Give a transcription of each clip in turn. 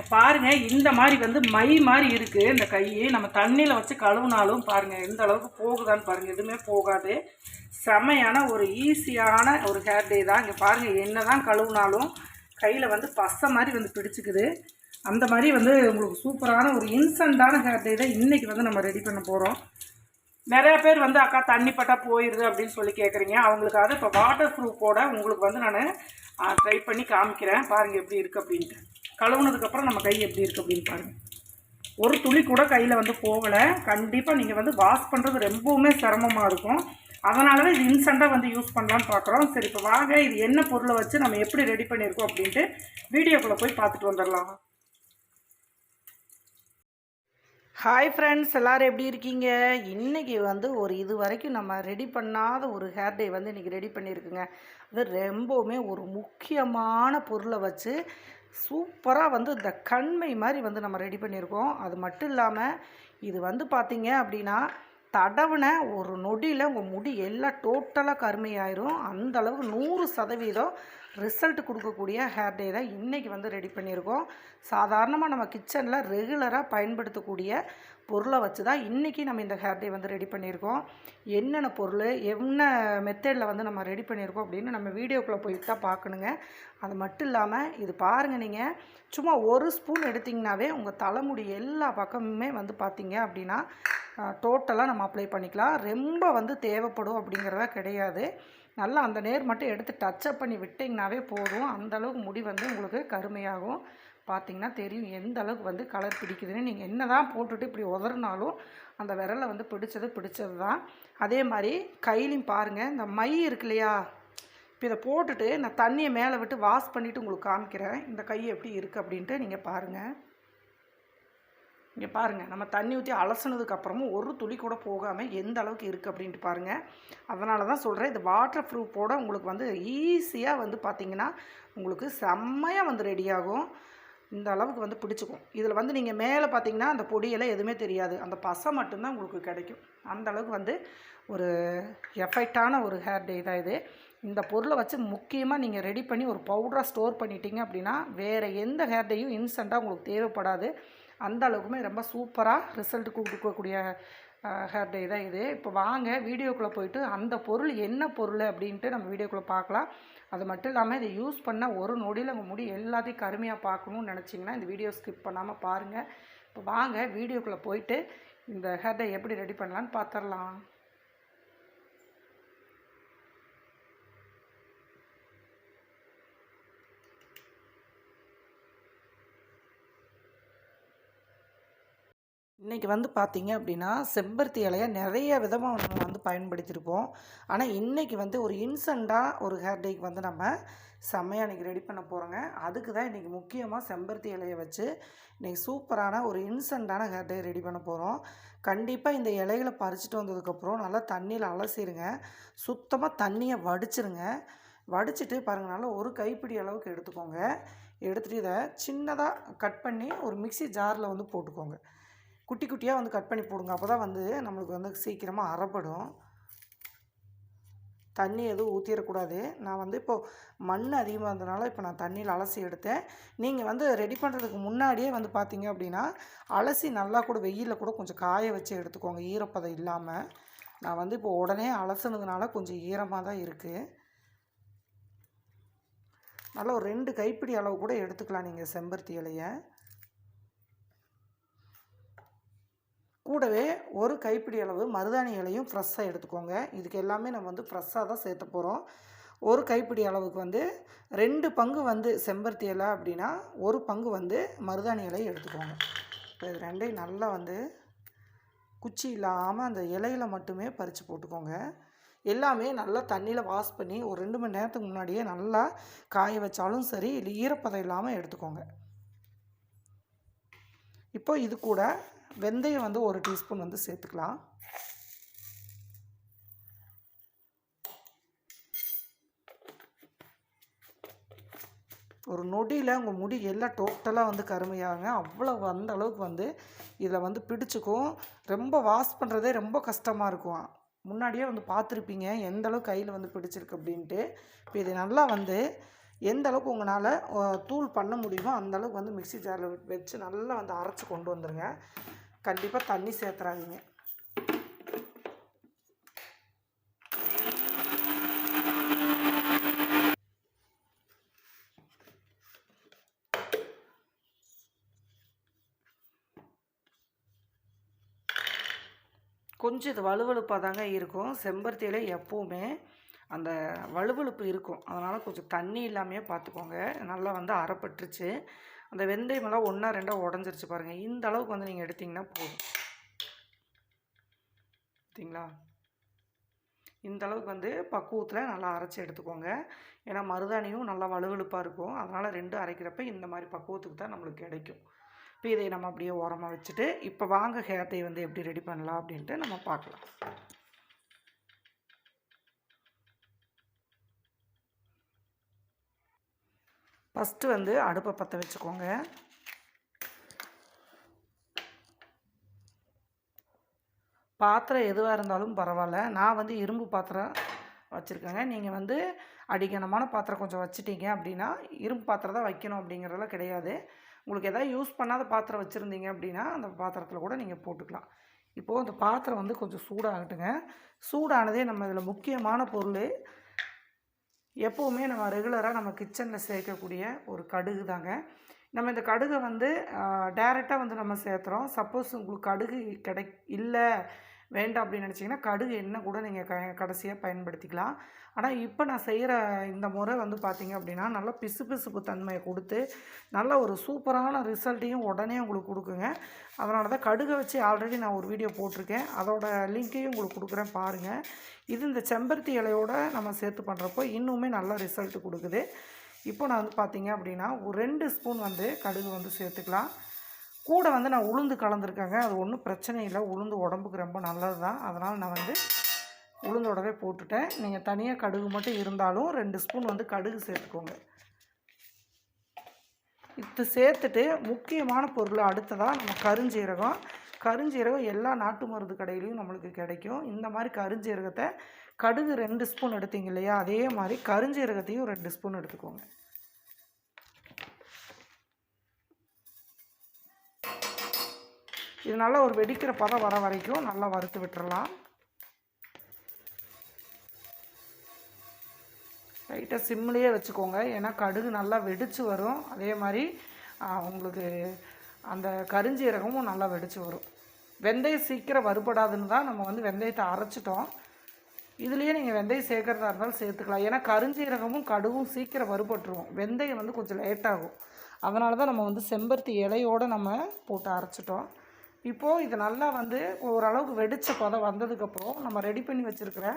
இப்போ பாருங்கள் இந்த மாதிரி வந்து மை மாதிரி இருக்குது இந்த கை. நம்ம தண்ணியில் வச்சு கழுவுனாலும் பாருங்கள் எந்த அளவுக்கு போகுதான்னு பாருங்கள் எதுவுமே போகாது. செமையான ஒரு ஈஸியான ஒரு ஹேர் டே தான். இங்கே பாருங்கள் என்ன தான் கழுவுனாலும் கையில் வந்து பசை மாதிரி வந்து பிடிச்சிக்குது. அந்த மாதிரி வந்து உங்களுக்கு சூப்பரான ஒரு இன்ஸ்டண்ட்டான ஹேர் டே தான் இன்றைக்கி வந்து நம்ம ரெடி பண்ண போகிறோம் நிறையா பேர் வந்து அக்கா தண்ணி பட்டா போயிடுது அப்படின்னு சொல்லி கேட்குறீங்க அவங்களுக்காக இப்போ வாட்டர் ப்ரூஃபோட உங்களுக்கு வந்து நான் ட்ரை பண்ணி காமிக்கிறேன். பாருங்கள் எப்படி இருக்குது அப்படின்ட்டு. கழுவுனதுக்கப்புறம் நம்ம கை எப்படி இருக்குது அப்படின்னு பாருங்கள் ஒரு துளி கூட கையில் வந்து போகலை. கண்டிப்பாக நீங்கள் வந்து வாஷ் பண்ணுறது ரொம்பவுமே சிரமமாக இருக்கும். அதனால தான் இது இன்ஸ்டண்ட்டாக வந்து யூஸ் பண்ணலான்னு பார்க்குறோம் சரி இப்போ வாங்க இது என்ன பொருளை வச்சு நம்ம எப்படி ரெடி பண்ணியிருக்கோம் அப்படின்ட்டு வீடியோக்குள்ளே போய் பார்த்துட்டு வந்துடலாம். ஹாய் ஃப்ரெண்ட்ஸ் எல்லோரும் எப்படி இருக்கீங்க? இன்றைக்கி வந்து ஒரு இது வரைக்கும் நம்ம ரெடி பண்ணாத ஒரு ஹேர் டே வந்து இன்றைக்கி ரெடி பண்ணியிருக்குங்க. அது ரொம்பவுமே ஒரு முக்கியமான பொருளை வச்சு சூப்பராக வந்து இந்த கண்மை மாதிரி வந்து நம்ம ரெடி பண்ணியிருக்கோம். அது மட்டும் இல்லாமல் இது வந்து பார்த்திங்க அப்படின்னா தடவுன ஒரு நொடியில் உங்கள் முடி எல்லாம் டோட்டலாக கருமையாயிரும். அந்த அளவுக்கு நூறு சதவீதம் ரிசல்ட் கொடுக்கக்கூடிய ஹேர் டே தான் இன்றைக்கி வந்து ரெடி பண்ணியிருக்கோம். சாதாரணமாக நம்ம கிச்சனில் ரெகுலராக பயன்படுத்தக்கூடிய பொருளை வச்சு தான் இன்றைக்கி நம்ம இந்த ஹேர் டே வந்து ரெடி பண்ணியிருக்கோம். என்னென்ன பொருள் என்ன மெத்தடில் வந்து நம்ம ரெடி பண்ணியிருக்கோம் அப்படின்னு நம்ம வீடியோக்குள்ளே போயிட்டு தான் பார்க்கணுங்க அது மட்டும் இல்லாமல் இது பாருங்கள் நீங்கள் சும்மா ஒரு ஸ்பூன் எடுத்திங்கனாவே உங்கள் தலைமுடி எல்லா பக்கமுமே வந்து பார்த்திங்க அப்படின்னா டோட்டலாக நம்ம அப்ளை பண்ணிக்கலாம். ரொம்ப வந்து தேவைப்படும் அப்படிங்கிறதா கிடையாது. நல்லா அந்த நேர் மட்டும் எடுத்து டச்சப் பண்ணி விட்டிங்கனாவே போதும். அந்தளவுக்கு முடி வந்து உங்களுக்கு கருமையாகும். பார்த்திங்கன்னா தெரியும் எந்த அளவுக்கு வந்து கலர் பிடிக்குதுன்னு. நீங்கள் என்ன தான் போட்டுட்டு இப்படி உதறினாலும் அந்த விரலை வந்து பிடிச்சது பிடிச்சது தான் அதே மாதிரி கையிலையும் பாருங்கள் இந்த மை இருக்கு இல்லையா? இப்போ இதை போட்டுட்டு நான் தண்ணியை மேலே விட்டு வாஷ் பண்ணிவிட்டு உங்களுக்கு காமிக்கிறேன். இந்த கை எப்படி இருக்குது அப்படின்ட்டு நீங்கள் பாருங்கள் இங்கே பாருங்கள் நம்ம தண்ணி ஊற்றி அலசினதுக்கப்புறமும் ஒரு துளி கூட போகாமல் எந்த அளவுக்கு இருக்குது அப்படின்ட்டு பாருங்கள் அதனால தான் சொல்கிறேன் இது வாட்டர் ப்ரூஃபோட உங்களுக்கு வந்து ஈஸியாக வந்து பார்த்திங்கன்னா உங்களுக்கு செம்மையாக வந்து ரெடியாகும் இந்த அளவுக்கு வந்து பிடிச்சிக்கும். இதில் வந்து நீங்கள் மேலே பார்த்தீங்கன்னா அந்த பொடியெல்லாம் எதுவுமே தெரியாது. அந்த பசை மட்டும்தான் உங்களுக்கு கிடைக்கும். அந்த அளவுக்கு வந்து ஒரு எஃபெக்டான ஒரு ஹேர் டே தான் இது. இந்த பொருளை வச்சு முக்கியமாக நீங்கள் ரெடி பண்ணி ஒரு பவுடராக ஸ்டோர் பண்ணிட்டீங்க அப்படின்னா வேறு எந்த ஹேர் டேயும் இன்ஸ்டண்ட்டாக உங்களுக்கு தேவைப்படாது. அந்த அளவுக்குமே ரொம்ப சூப்பராக ரிசல்ட் கொடுக்கக்கூடிய ஹேர் டே தான் இது. இப்போ வாங்க வீடியோக்குள்ளே போயிட்டு அந்த பொருள் என்ன பொருள் அப்படின்ட்டு நம்ம வீடியோக்குள்ளே பார்க்கலாம். அது மட்டும் இல்லாமல் இதை யூஸ் பண்ண ஒரு நொடியில் உங்கள் முடி எல்லாத்தையும் கருமையாக பார்க்கணும்னு நினச்சிங்கன்னா இந்த வீடியோ ஸ்கிப் பண்ணாமல் பாருங்கள் இப்போ வாங்க வீடியோக்குள்ளே போயிட்டு இந்த ஹேர் எப்படி ரெடி பண்ணலான்னு பார்த்துடலாம் இன்றைக்கி வந்து பார்த்திங்க அப்படின்னா செம்பருத்தி இலையை நிறைய விதமாக நம்ம வந்து பயன்படுத்தியிருப்போம் ஆனால் இன்றைக்கி வந்து ஒரு இன்சென்ட்டாக ஒரு ஹேர் டேக்கு வந்து நம்ம செம்மையாக இன்றைக்கி ரெடி பண்ண போகிறோங்க அதுக்கு தான் இன்றைக்கி முக்கியமாக செம்பருத்தி இலையை வச்சு இன்றைக்கி சூப்பரான ஒரு இன்சென்ட்டான ஹேர் டே ரெடி பண்ண போகிறோம் கண்டிப்பாக இந்த இலைகளை பறிச்சுட்டு வந்ததுக்கப்புறம் நல்லா தண்ணியில் அலசிடுங்க சுத்தமாக தண்ணியை வடிச்சிருங்க. வடிச்சிட்டு பாருங்கள் நல்லா ஒரு கைப்பிடி அளவுக்கு எடுத்துக்கோங்க. எடுத்துகிட்டு இதை சின்னதாக கட் பண்ணி ஒரு மிக்சி ஜாரில் வந்து போட்டுக்கோங்க. குட்டி குட்டியாக வந்து கட் பண்ணி போடுங்க. அப்போ தான் வந்து நம்மளுக்கு வந்து சீக்கிரமாக அறப்படும். தண்ணி எதுவும் ஊற்றிடக்கூடாது நான் வந்து இப்போது மண் அதிகமாக இருந்ததுனால இப்போ நான் தண்ணியில் அலசி எடுத்தேன். நீங்கள் வந்து ரெடி பண்ணுறதுக்கு முன்னாடியே வந்து பார்த்தீங்க அப்படின்னா அலசி நல்லா கூட வெயிலில் கூட கொஞ்சம் காய வச்சு எடுத்துக்கோங்க. ஈரப்பதம் இல்லாமல் நான் வந்து இப்போ உடனே அலசுனதுனால கொஞ்சம் ஈரமாக தான் இருக்குது நல்லா ஒரு ரெண்டு கைப்பிடி அளவு கூட எடுத்துக்கலாம் நீங்கள் செம்பருத்தி இலையை. கூடவே ஒரு கைப்பிடி அளவு மருதாணி இலையும் ஃப்ரெஷ்ஷாக எடுத்துக்கோங்க. இதுக்கு எல்லாமே நம்ம வந்து ஃப்ரெஷ்ஷாக தான் சேர்த்த போகிறோம் ஒரு கைப்பிடி அளவுக்கு வந்து ரெண்டு பங்கு வந்து செம்பருத்தி இலை அப்படின்னா ஒரு பங்கு வந்து மருதாணி இலையை எடுத்துக்கோங்க. இப்போ இது ரெண்டையும் நல்லா வந்து குச்சி இல்லாமல் அந்த இலையில மட்டுமே பறித்து போட்டுக்கோங்க. எல்லாமே நல்லா தண்ணியில் வாஷ் பண்ணி ஒரு ரெண்டு மணி நேரத்துக்கு முன்னாடியே நல்லா காய வச்சாலும் சரி இல்லை ஈரப்பதம் இல்லாமல் எடுத்துக்கோங்க. இப்போ இது கூட வெந்தயம் வந்து ஒரு டீஸ்பூன் வந்து சேர்த்துக்கலாம். ஒரு நொடியில் உங்கள் முடி எல்லாம் டோட்டலாக வந்து கருமையாகுங்க. அவ்வளோ அந்த அளவுக்கு வந்து இதில் வந்து பிடிச்சிக்கும். ரொம்ப வாஷ் பண்ணுறதே ரொம்ப கஷ்டமாக இருக்கும். முன்னாடியே வந்து பார்த்துருப்பீங்க எந்த அளவுக்கு கையில் வந்து பிடிச்சிருக்கு அப்படின்ட்டு. இப்போ இதை நல்லா வந்து எந்த அளவுக்கு உங்களால் தூள் பண்ண முடியுமோ அந்த அளவுக்கு வந்து மிக்ஸி ஜாரில் வச்சு நல்லா வந்து அரைச்சி கொண்டு வந்துடுங்க கண்டிப்பாக தண்ணி சேர்த்துறாதீங்க. கொஞ்சம் இது வலுவழுப்பாக தாங்க இருக்கும். செம்பருத்தியில் எப்போவுமே அந்த வழுவழுப்பு இருக்கும். அதனால் கொஞ்சம் தண்ணி இல்லாமையே பார்த்துக்கோங்க நல்லா வந்து அரைப்பட்டுருச்சு. அந்த வெந்தயமெல்லாம் ஒன்றா ரெண்டாக உடஞ்சிருச்சு பாருங்கள் இந்த அளவுக்கு வந்து நீங்கள் எடுத்திங்கன்னா போதும். பார்த்தீங்களா இந்த அளவுக்கு வந்து பக்குவத்தில் நல்லா அரைச்சி எடுத்துக்கோங்க. ஏன்னா மருதாணியும் நல்லா வலுவழுப்பாக இருக்கும். அதனால் ரெண்டும் அரைக்கிறப்ப இந்த மாதிரி பக்குவத்துக்கு தான் நம்மளுக்கு கிடைக்கும். இப்போ இதை நம்ம அப்படியே ஓரமாக வச்சுட்டு இப்போ வாங்க ஹேர் டை வந்து எப்படி ரெடி பண்ணலாம் அப்படின்ட்டு நம்ம பார்க்கலாம். ஃபஸ்ட்டு வந்து அடுப்பை பற்ற வச்சுக்கோங்க. பாத்திரம் எதுவாக இருந்தாலும் பரவாயில்ல. நான் வந்து இரும்பு பாத்திரம் வச்சுருக்கேங்க. நீங்கள் வந்து அடிக்கணமான பாத்திரம் கொஞ்சம் வச்சுட்டீங்க அப்படின்னா இரும்பு பாத்திரம் தான் வைக்கணும் அப்படிங்கிறதெல்லாம் கிடையாது. உங்களுக்கு எதாவது யூஸ் பண்ணாத பாத்திரம் வச்சுருந்தீங்க அப்படின்னா அந்த பாத்திரத்தில் கூட நீங்கள் போட்டுக்கலாம். இப்போது அந்த பாத்திரம் வந்து கொஞ்சம் சூடாகட்டுங்க. சூடானதே நம்ம இதில் முக்கியமான பொருள் எப்போவுமே நம்ம ரெகுலராக நம்ம கிச்சனில் சேர்க்கக்கூடிய ஒரு கடுகு தாங்க. நம்ம இந்த கடுகை வந்து டேரெக்டாக வந்து நம்ம சேர்த்துறோம். சப்போஸ் உங்களுக்கு கடுகு கிடை இல்லை வேண்டாம் அப்படின்னு நினச்சிங்கன்னா கடுகு எண்ணெய் கூட நீங்கள் க கடைசியாக பயன்படுத்திக்கலாம். ஆனால் இப்போ நான் செய்கிற இந்த முறை வந்து பார்த்திங்க அப்படின்னா நல்லா பிசு பிசுப்பு தன்மையை கொடுத்து நல்ல ஒரு சூப்பரான ரிசல்ட்டையும் உடனே உங்களுக்கு கொடுக்குங்க. அதனால தான் கடுகை வச்சு ஆல்ரெடி நான் ஒரு வீடியோ போட்டிருக்கேன். அதோட லிங்க்கையும் உங்களுக்கு கொடுக்குறேன் பாருங்கள் இது இந்த செம்பருத்தி இலையோட நம்ம சேர்த்து பண்ணுறப்போ இன்னுமே நல்ல ரிசல்ட் கொடுக்குது. இப்போ நான் வந்து பார்த்திங்க அப்படின்னா ஒரு ரெண்டு ஸ்பூன் வந்து கடுகு வந்து சேர்த்துக்கலாம். கூட வந்து நான் உளுந்து கலந்துருக்கேங்க. அது ஒன்றும் பிரச்சனை இல்லை. உளுந்து உடம்புக்கு ரொம்ப நல்லது தான் அதனால் நான் வந்து உளுந்தோடவே போட்டுட்டேன். நீங்கள் தனியாக கடுகு மட்டும் இருந்தாலும் ரெண்டு ஸ்பூன் வந்து கடுகு சேர்த்துக்கோங்க. இது சேர்த்துட்டு முக்கியமான பொருள் அடுத்ததாக நம்ம கருஞ்சீரகம். கருஞ்சீரகம் எல்லா நாட்டு மருந்து கடையிலையும் நம்மளுக்கு கிடைக்கும். இந்த மாதிரி கருஞ்சீரகத்தை கடுகு ரெண்டு ஸ்பூன் எடுத்தீங்க இல்லையா? அதே மாதிரி கருஞ்சீரகத்தையும் ரெண்டு ஸ்பூன் எடுத்துக்கோங்க. இது நல்லா ஒரு வெடிக்கிற பதம் வர வரைக்கும் நல்லா வறுத்து விட்டுறலாம். லைட்டாக சிம்லேயே வச்சுக்கோங்க. ஏன்னா கடுகு நல்லா வெடித்து வரும். அதே மாதிரி உங்களுக்கு அந்த கருஞ்சீரகமும் நல்லா வெடித்து வரும். வெந்தயம் சீக்கிரம் வறுபடாதுன்னு தான் நம்ம வந்து வெந்தயத்தை அரைச்சிட்டோம். இதுலேயே நீங்கள் வெந்தயம் சேர்க்குறதா இருந்தாலும் சேர்த்துக்கலாம். ஏன்னா கருஞ்சீரகமும் கடுகும் சீக்கிரம் வறுபட்டுருவோம் வெந்தயம் வந்து கொஞ்சம் லேட்டாகும். அதனால தான் நம்ம வந்து செம்பருத்தி இலையோடு நம்ம போட்டு அரைச்சிட்டோம். இப்போது இது நல்லா வந்து ஓரளவுக்கு வெடித்த பதம் வந்ததுக்கப்புறம் நம்ம ரெடி பண்ணி வச்சுருக்கிற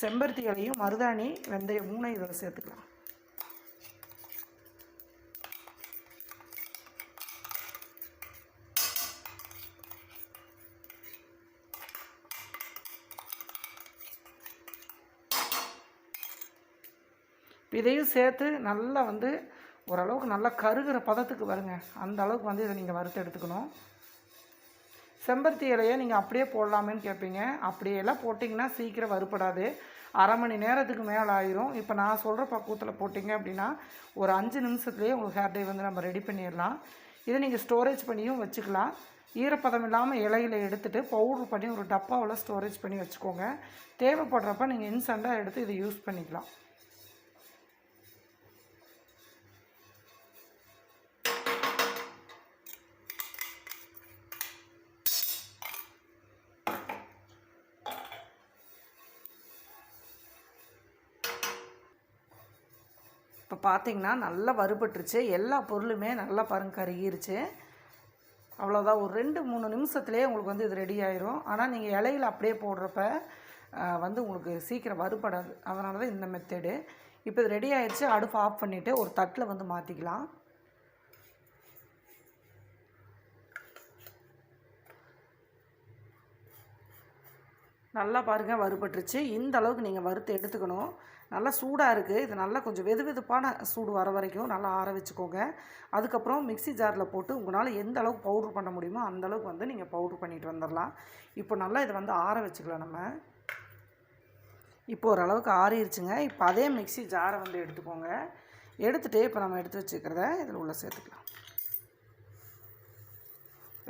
செம்பருத்தி இலையும் மருதாணி வெந்தயம் மூணை இதில் சேர்த்துக்கலாம். இதையும் சேர்த்து நல்லா வந்து ஓரளவுக்கு நல்லா கருகிற பதத்துக்கு வருங்க. அந்த அளவுக்கு வந்து இதை நீங்கள் வறுத்து எடுத்துக்கணும். செம்பருத்தி இலையை நீங்கள் அப்படியே போடலாமேன்னு கேட்பீங்க அப்படியெல்லாம் போட்டிங்கன்னா சீக்கிரம் வறுப்படாது அரை மணி நேரத்துக்கு மேலே ஆயிரும். இப்போ நான் சொல்கிற பக்குவத்தில் போட்டிங்க அப்படின்னா ஒரு அஞ்சு நிமிஷத்துலேயே உங்கள் ஹேர் டே வந்து நம்ம ரெடி பண்ணிடலாம். இதை நீங்கள் ஸ்டோரேஜ் பண்ணியும் வச்சுக்கலாம். ஈரப்பதம் இல்லாமல் இலையில் எடுத்துகிட்டு பவுட்ரு பண்ணி ஒரு டப்பாவில் ஸ்டோரேஜ் பண்ணி வச்சுக்கோங்க. தேவைப்படுறப்ப நீங்கள் இன்ஸ்டண்ட்டாக எடுத்து இதை யூஸ் பண்ணிக்கலாம். பார்த்தீங்கன்னா நல்லா வறுபட்டுருச்சு. எல்லா பொருளுமே நல்லா பாருங்க கருகிருச்சு. அவ்வளோதான் ஒரு ரெண்டு மூணு நிமிஷத்துலேயே உங்களுக்கு வந்து இது ரெடி ஆயிரும். ஆனால் நீங்கள் இலையில் அப்படியே போடுறப்ப வந்து உங்களுக்கு சீக்கிரம் வறுபடாது. அதனால தான் இந்த மெத்தேடு இப்போ இது ரெடி ஆயிடுச்சு அடுப்பு ஆஃப் பண்ணிவிட்டு ஒரு தட்டில் வந்து மாற்றிக்கலாம் நல்லா பாருங்கள் வறுபட்டுருச்சு. இந்த அளவுக்கு நீங்கள் வறுத்து எடுத்துக்கணும். நல்லா சூடாக இருக்குது இது நல்லா கொஞ்சம் வெது வெதுப்பான சூடு வர வரைக்கும் நல்லா ஆற வச்சுக்கோங்க. அதுக்கப்புறம் மிக்சி ஜாரில் போட்டு உங்களால் எந்த அளவுக்கு பவுட்ரு பண்ண முடியுமோ அந்த அளவுக்கு வந்து நீங்கள் பவுட்ரு பண்ணிட்டு வந்துடலாம் இப்போ நல்லா இதை வந்து ஆற வச்சுக்கலாம் நம்ம. இப்போ ஓரளவுக்கு ஆறிடுச்சுங்க இப்போ அதே மிக்சி ஜாரை வந்து எடுத்துக்கோங்க. எடுத்துகிட்டு இப்போ நம்ம எடுத்து வச்சுக்கிறத இதில் உள்ளே சேர்த்துக்கலாம்.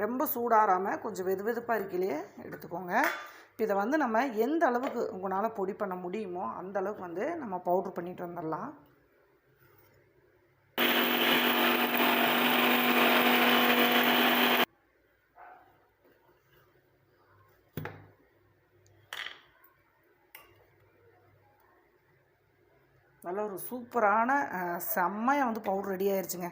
ரொம்ப சூடாராமல் கொஞ்சம் வெது வெதுப்பாக இருக்கையிலேயே எடுத்துக்கோங்க. இப்போ இதை வந்து நம்ம எந்த அளவுக்கு உங்களால் பொடி பண்ண முடியுமோ அந்த அளவுக்கு வந்து நம்ம பவுட்ரு பண்ணிட்டு வந்துடலாம். நல்ல ஒரு சூப்பரான செம்மையாக வந்து பவுடர் ரெடி ஆயிடுச்சுங்க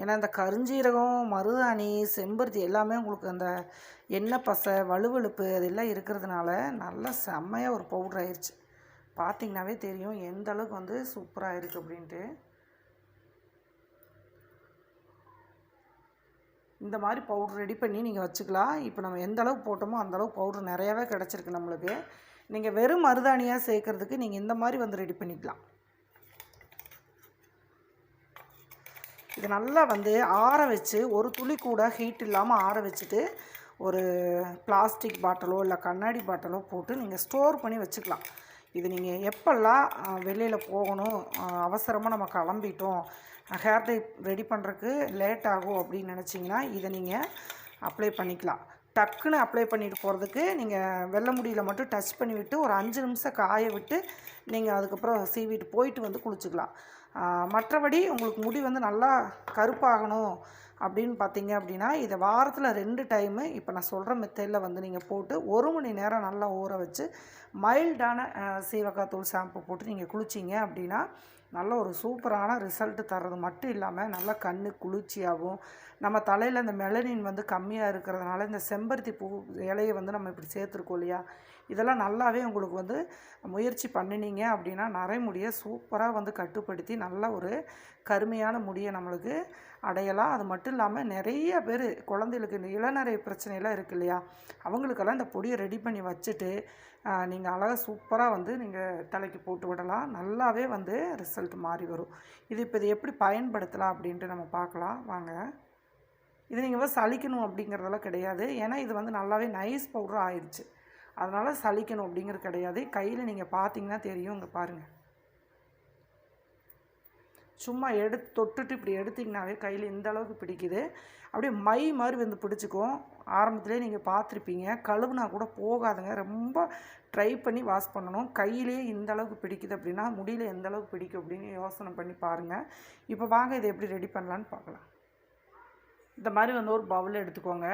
ஏன்னா இந்த கருஞ்சீரகம் மருதாணி செம்பருத்தி எல்லாமே உங்களுக்கு அந்த எண்ணெய் பசை வழுவழுப்பு அதெல்லாம் இருக்கிறதுனால நல்லா செம்மையாக ஒரு பவுடர் ஆயிடுச்சு பார்த்திங்கனாவே தெரியும் எந்த அளவுக்கு வந்து சூப்பராக இருக்குது அப்படின்ட்டு. இந்த மாதிரி பவுடர் ரெடி பண்ணி நீங்கள் வச்சுக்கலாம். இப்போ நம்ம எந்த அளவுக்கு போட்டோமோ அந்த அளவுக்கு நிறையாவே கிடச்சிருக்கு நம்மளுக்கு. நீங்கள் வெறும் மருதாணியாக சேர்க்கறதுக்கு நீங்கள் இந்த மாதிரி வந்து ரெடி பண்ணிக்கலாம். இது நல்லா வந்து ஆற வச்சு ஒரு துளி கூட ஹீட் இல்லாமல் ஆற வச்சுட்டு ஒரு பிளாஸ்டிக் பாட்டிலோ இல்லை கண்ணாடி பாட்டிலோ போட்டு நீங்கள் ஸ்டோர் பண்ணி வச்சுக்கலாம். இது நீங்கள் எப்பெல்லாம் வெளியில் போகணும் அவசரமாக நம்ம கிளம்பிட்டோம் ஹேர் டை ரெடி பண்ணுறதுக்கு லேட் ஆகும் அப்படின்னு நினச்சிங்கன்னா இதை நீங்கள் அப்ளை பண்ணிக்கலாம். டக்குன்னு அப்ளை பண்ணிட்டு போகிறதுக்கு நீங்கள் வெள்ளை முடியில் மட்டும் டச் பண்ணி விட்டு ஒரு அஞ்சு நிமிஷம் காய விட்டு நீங்கள் அதுக்கப்புறம் சீவிட்டு போயிட்டு வந்து குளிச்சுக்கலாம். மற்றபடி உங்களுக்கு முடி வந்து நல்லா கருப்பாகணும் அப்படின்னு பார்த்தீங்க அப்படின்னா இதை வாரத்தில் ரெண்டு டைமு இப்போ நான் சொல்கிற மெத்தடில் வந்து நீங்கள் போட்டு ஒரு மணி நேரம் நல்லா ஊற வச்சு மைல்டான சீவக்காத்தூள் ஷாம்பு போட்டு நீங்கள் குளிச்சிங்க அப்படின்னா நல்ல ஒரு சூப்பரான ரிசல்ட் தர்றது மட்டும் இல்லாமல் நல்லா கண்ணு குளிர்ச்சியாகவும் நம்ம தலையில் இந்த மெலனின் வந்து கம்மியாக இருக்கிறதுனால இந்த செம்பருத்தி பூ இலையை வந்து நம்ம இப்படி சேர்த்துருக்கோம் இல்லையா இதெல்லாம் நல்லாவே உங்களுக்கு வந்து முயற்சி பண்ணினீங்க அப்படின்னா நரைமுடியை சூப்பராக வந்து கட்டுப்படுத்தி நல்ல ஒரு கருமையான முடியை நம்மளுக்கு அடையலாம். அது மட்டும் இல்லாமல் நிறைய பேர் குழந்தைகளுக்கு இந்த இளநரை பிரச்சனைலாம் இருக்கு இல்லையா? அவங்களுக்கெல்லாம் இந்த பொடியை ரெடி பண்ணி வச்சுட்டு நீங்கள் அழகாக சூப்பராக வந்து நீங்கள் தலைக்கு போட்டு விடலாம். நல்லாவே வந்து ரிசல்ட் மாறி வரும். இது இப்போ இது எப்படி பயன்படுத்தலாம் அப்படின்ட்டு நம்ம பார்க்கலாம். வாங்க. இது நீங்கள் வந்து சலிக்கணும் அப்படிங்கிறதெல்லாம் கிடையாது. ஏன்னா இது வந்து நல்லாவே நைஸ் பவுடர் ஆயிடுச்சு. அதனால் சலிக்கணும் அப்படிங்கிறது கிடையாது. கையில் நீங்கள் பார்த்தீங்கன்னா தெரியும். இங்கே பாருங்கள் சும்மா எடுத்து தொட்டுட்டு இப்படி எடுத்திங்கனாவே கையில் இந்த அளவுக்கு பிடிக்குது. அப்படியே மை மாதிரி வந்து பிடிச்சிக்கும். ஆரம்பத்துலேயே நீங்கள் பார்த்துருப்பீங்க. கழுவுனா கூட போகாதுங்க. ரொம்ப ட்ரை பண்ணி வாஷ் பண்ணணும். கையிலே இந்த அளவுக்கு பிடிக்குது அப்படின்னா முடியல எந்த அளவுக்கு பிடிக்கும் அப்படின்னு யோசனை பண்ணி பாருங்கள் இப்போ வாங்க இதை எப்படி ரெடி பண்ணலான்னு பார்க்கலாம். இந்த மாதிரி வந்து ஒரு பவுல் எடுத்துக்கோங்க.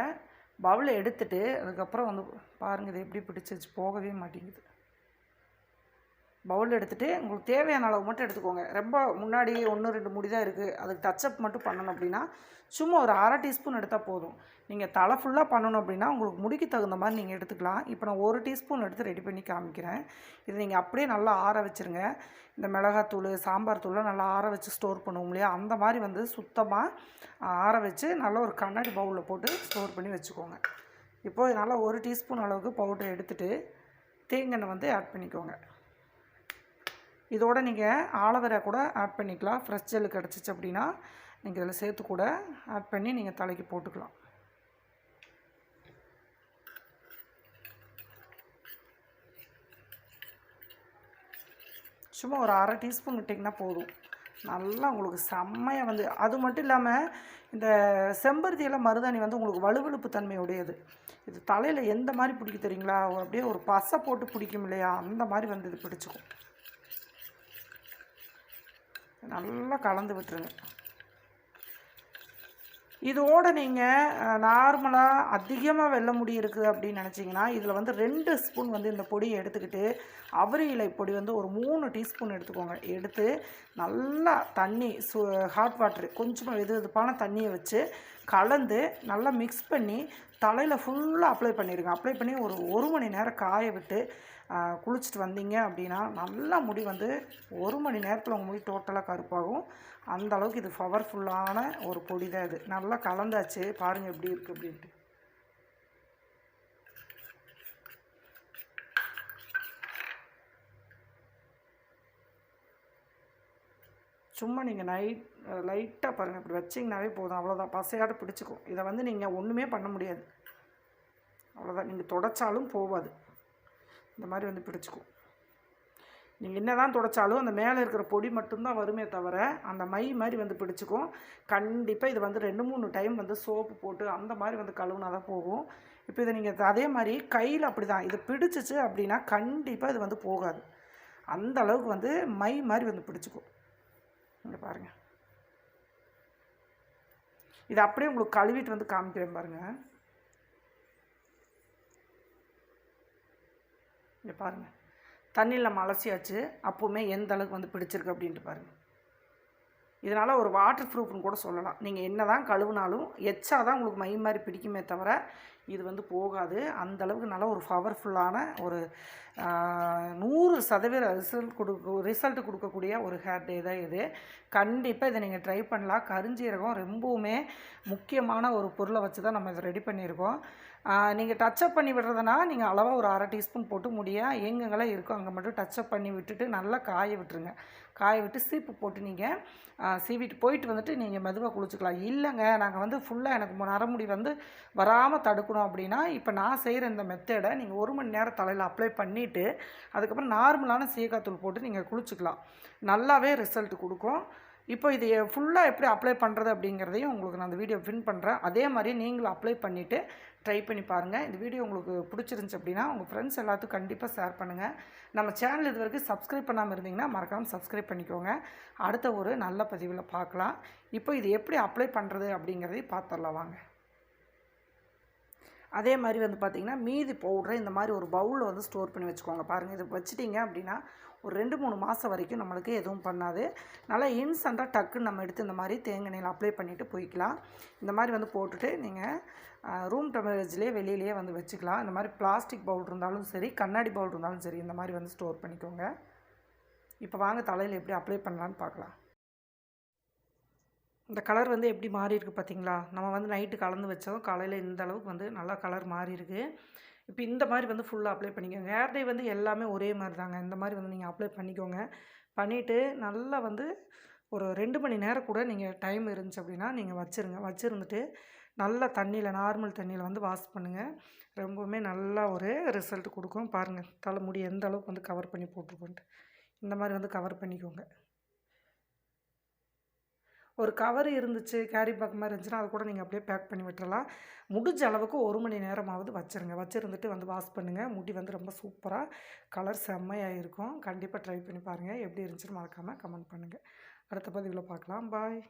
பவுலை எடுத்துட்டு அதுக்கப்புறம் வந்து பாருங்கள் இது எப்படி பிடிச்சிச்சு போகவே மாட்டேங்குது. பவுல் எடுத்துகிட்டு உங்களுக்கு தேவையான அளவு மட்டும் எடுத்துக்கோங்க. ரொம்ப முன்னாடி ஒன்று ரெண்டு முடி தான் இருக்குது அதுக்கு டச்சப் மட்டும் பண்ணணும் அப்படின்னா சும்மா ஒரு அரை டீஸ்பூன் எடுத்தால் போதும். நீங்கள் தலை ஃபுல்லாக பண்ணணும் அப்படின்னா உங்களுக்கு முடிக்கு தகுந்த மாதிரி நீங்கள் எடுத்துக்கலாம். இப்போ நான் ஒரு டீஸ்பூன் எடுத்து ரெடி பண்ணி காமிக்கிறேன். இது நீங்கள் அப்படியே நல்லா ஆற வச்சுருங்க. இந்த மிளகாத்தூள் சாம்பார் தூளை நல்லா ஆற வச்சு ஸ்டோர் பண்ணுவோம் இல்லையா? அந்த மாதிரி வந்து சுத்தமாக ஆற வச்சு நல்லா ஒரு கண்ணாடி பவுலில் போட்டு ஸ்டோர் பண்ணி வச்சுக்கோங்க. இப்போது நல்லா ஒரு டீஸ்பூன் அளவுக்கு பவுடர் எடுத்துகிட்டு தேங்காய் வந்து ஆட் பண்ணிக்கோங்க. இதோடு நீங்கள் ஆலோவேரா கூட ஆட் பண்ணிக்கலாம். ஃப்ரெஷ் ஜெல்லு கிடச்சிச்சு அப்படின்னா நீங்கள் இதில் சேர்த்து கூட ஆட் பண்ணி நீங்கள் தலைக்கு போட்டுக்கலாம். சும்மா ஒரு அரை டீஸ்பூன் விட்டிங்கன்னா போதும். நல்லா உங்களுக்கு செம்மையாக வந்து அது மட்டும் இல்லாமல் இந்த செம்பருத்தியெல்லாம் மருதாணி வந்து உங்களுக்கு வலுவழுப்பு தன்மையுடையது. இது தலையில் எந்த மாதிரி பிடிக்க தெரியுங்களா? அப்படியே ஒரு பசை போட்டு பிடிக்கும் இல்லையா? அந்த மாதிரி வந்து இது பிடிச்சிக்கும். நல்லா கலந்து விட்டுருங்க. இதோட நீங்கள் நார்மலாக அதிகமாக வெள்ள முடி இருக்குது அப்படின்னு நினச்சிங்கன்னா இதில் வந்து ரெண்டு ஸ்பூன் வந்து இந்த பொடியை எடுத்துக்கிட்டு அவரி இலை பொடி வந்து ஒரு மூணு டீஸ்பூன் எடுத்துக்கோங்க. எடுத்து நல்லா தண்ணி சு ஹாட் வாட்ரு கொஞ்சமாக வெது வெதுப்பான தண்ணியை வச்சு கலந்து நல்லா மிக்ஸ் பண்ணி தலையில் ஃபுல்லாக அப்ளை பண்ணிடுங்க. அப்ளை பண்ணி ஒரு ஒரு மணி நேரம் காய விட்டு குளிச்சுட்டு வந்தீங்க அப்படின்னா நல்லா முடி வந்து ஒரு மணி நேரத்தில் உங்கள் முடி டோட்டலாக கருப்பாகும். அந்த அளவுக்கு இது பவர்ஃபுல்லான ஒரு பொடி தான் இது. நல்லா கலந்தாச்சு. பாருங்கள் எப்படி இருக்குது அப்படின்ட்டு. சும்மா நீங்கள் நைட் லைட்டாக பாருங்கள் இப்படி வச்சிங்கனாவே போதும். அவ்வளோதான் பசையாட்டு பிடிச்சிக்கும். இதை வந்து நீங்கள் ஒன்றுமே பண்ண முடியாது. அவ்வளோதான் நீங்கள் தொடச்சாலும் போகாது. இந்த மாதிரி வந்து பிடிச்சிக்கும் நீங்கள் என்ன தான் துடைச்சாலும் அந்த மேலே இருக்கிற பொடி மட்டும்தான் வருமே தவிர அந்த மை மாதிரி வந்து பிடிச்சிக்கும் கண்டிப்பாக இது வந்து ரெண்டு மூணு டைம் வந்து சோப்பு போட்டு அந்த மாதிரி வந்து கழுவுனா தான் போகும். இப்போ இதை நீங்கள் அதே மாதிரி கையில் அப்படி தான் இது பிடிச்சிச்சு அப்படின்னா கண்டிப்பாக இது வந்து போகாது. அந்த அளவுக்கு வந்து மை மாதிரி வந்து பிடிச்சிக்கும் இங்கே பாருங்கள் இது அப்படியே உங்களுக்கு கழுவிட்டு வந்து காமிக்கிறேன் பாருங்கள் இங்கே பாருங்கள் தண்ணியில் நம்ம அலசியாச்சு அப்போவுமே எந்த அளவுக்கு வந்து பிடிச்சிருக்கு அப்படின்ட்டு பாருங்கள் இதனால் ஒரு வாட்டர் ப்ரூஃப்னு கூட சொல்லலாம். நீங்கள் என்ன தான் கழுவுனாலும் எச்சா தான் உங்களுக்கு மை மாதிரி பிடிக்குமே தவிர இது வந்து போகாது. அந்த அளவுக்கு நல்ல ஒரு பவர்ஃபுல்லான ஒரு நூறு சதவீத ரிசல்ட் கொடுக்க ரிசல்ட் கொடுக்கக்கூடிய ஒரு ஹேர் டே தான் இது. கண்டிப்பாக இதை நீங்கள் ட்ரை பண்ணலாம். கருஞ்சீரகம் ரொம்பவுமே முக்கியமான ஒரு பொருளை வச்சு தான் நம்ம இதை ரெடி பண்ணியிருக்கோம். நீங்கள் டச்சப் பண்ணி விடுறதுனால நீங்கள் அளவாக ஒரு அரை டீஸ்பூன் போட்டு முடியாது எங்கெங்கெல்லாம் இருக்கோ அங்கே மட்டும் டச்சப் பண்ணி விட்டுட்டு நல்லா காய விட்டுருங்க. காய விட்டு சீப்பு போட்டு நீங்கள் சீவிட்டு போயிட்டு வந்துட்டு நீங்கள் மெதுவாக குளிச்சுக்கலாம். இல்லைங்க நாங்கள் வந்து ஃபுல்லாக எனக்கு நரமுடி வந்து வராமல் தடுக்கணும் அப்படின்னா இப்போ நான் செய்கிற இந்த மெத்தடை நீங்கள் ஒரு மணி நேரம் தலையில் அப்ளை பண்ணிவிட்டு அதுக்கப்புறம் நார்மலான சீக்காத்தூள் போட்டு நீங்கள் குளிச்சுக்கலாம். நல்லாவே ரிசல்ட் கொடுக்கும். இப்போ இது ஃபுல்லாக எப்படி அப்ளை பண்ணுறது அப்படிங்கிறதையும் உங்களுக்கு நான் அந்த வீடியோ பின் பண்ணுறேன் அதே மாதிரி நீங்களும் அப்ளை பண்ணிவிட்டு ட்ரை பண்ணி பாருங்கள் இந்த வீடியோ உங்களுக்கு பிடிச்சிருந்துச்சி அப்படின்னா உங்கள் ஃப்ரெண்ட்ஸ் எல்லாத்துக்கும் கண்டிப்பாக ஷேர் பண்ணுங்கள் நம்ம சேனல் இது வரைக்கும் சப்ஸ்கிரைப் பண்ணாமல் இருந்தீங்கன்னா மறக்காமல் சப்ஸ்கிரைப் பண்ணிக்கோங்க. அடுத்த ஒரு நல்ல பதிவில் பார்க்கலாம். இப்போ இது எப்படி அப்ளை பண்ணுறது அப்படிங்கிறதையும் பார்த்துடலாம் வாங்க. அதே மாதிரி வந்து பார்த்திங்கன்னா மீதி பவுடரை இந்த மாதிரி ஒரு பவுலில் வந்து ஸ்டோர் பண்ணி வச்சுக்கோங்க. பாருங்கள் இது வச்சிட்டிங்க அப்படின்னா ஒரு ரெண்டு மூணு மாதம் வரைக்கும் நம்மளுக்கு எதுவும் பண்ணாது. நல்லா இன்ஸ்டண்ட்டாக டக்குன்னு நம்ம எடுத்து இந்த மாதிரி தேங்காய் அப்ளை பண்ணிவிட்டு போய்க்கலாம். இந்த மாதிரி வந்து போட்டுட்டு நீங்கள் ரூம் டெம்பரேச்சர்லேயே வெளியிலேயே வந்து வச்சுக்கலாம். இந்த மாதிரி பிளாஸ்டிக் பவுல் இருந்தாலும் சரி கண்ணாடி பவுல் இருந்தாலும் சரி இந்த மாதிரி வந்து ஸ்டோர் பண்ணிக்கோங்க. இப்போ வாங்க தலையில் எப்படி அப்ளை பண்ணலான்னு பார்க்கலாம். இந்த கலர் வந்து எப்படி மாறி இருக்குது பார்த்தீங்களா நம்ம வந்து நைட்டு கலந்து வச்சதும் காலையில் இந்த அளவுக்கு வந்து நல்லா கலர் மாறியிருக்கு. இப்போ இந்த மாதிரி வந்து ஃபுல்லாக அப்ளை பண்ணிக்கோங்க. ஹேர் டே வந்து எல்லாமே ஒரே மாதிரி தாங்க. இந்த மாதிரி வந்து நீங்கள் அப்ளை பண்ணிக்கோங்க. பண்ணிவிட்டு நல்லா வந்து ஒரு ரெண்டு மணி நேரம் கூட நீங்கள் டைம் இருந்துச்சு அப்படின்னா நீங்கள் வச்சுருங்க. வச்சுருந்துட்டு நல்லா தண்ணியில் நார்மல் தண்ணியில் வந்து வாஷ் பண்ணுங்கள் ரொம்பவுமே நல்லா ஒரு ரிசல்ட் கொடுக்கும். பாருங்கள் தலைமுடி எந்த அளவுக்கு வந்து கவர் பண்ணி போட்டிருக்கோன்ட்டு. இந்த மாதிரி வந்து கவர் பண்ணிக்கோங்க. ஒரு கவர் இருந்துச்சு கேரி பேக் மாதிரி இருந்துச்சுன்னா அது கூட நீங்கள் அப்படியே பேக் பண்ணி விட்டுறலாம். முடிஞ்ச அளவுக்கு ஒரு மணி நேரமாவது வச்சுருங்க. வச்சுருந்துட்டு வந்து வாஷ் பண்ணுங்கள் முடி வந்து ரொம்ப சூப்பராக கலர் செம்மையாக இருக்கும் கண்டிப்பாக ட்ரை பண்ணி பாருங்கள் எப்படி இருந்துச்சுன்னு மறக்காமல் கமெண்ட் பண்ணுங்கள் அடுத்த பதிவில் பார்க்கலாம். பாய்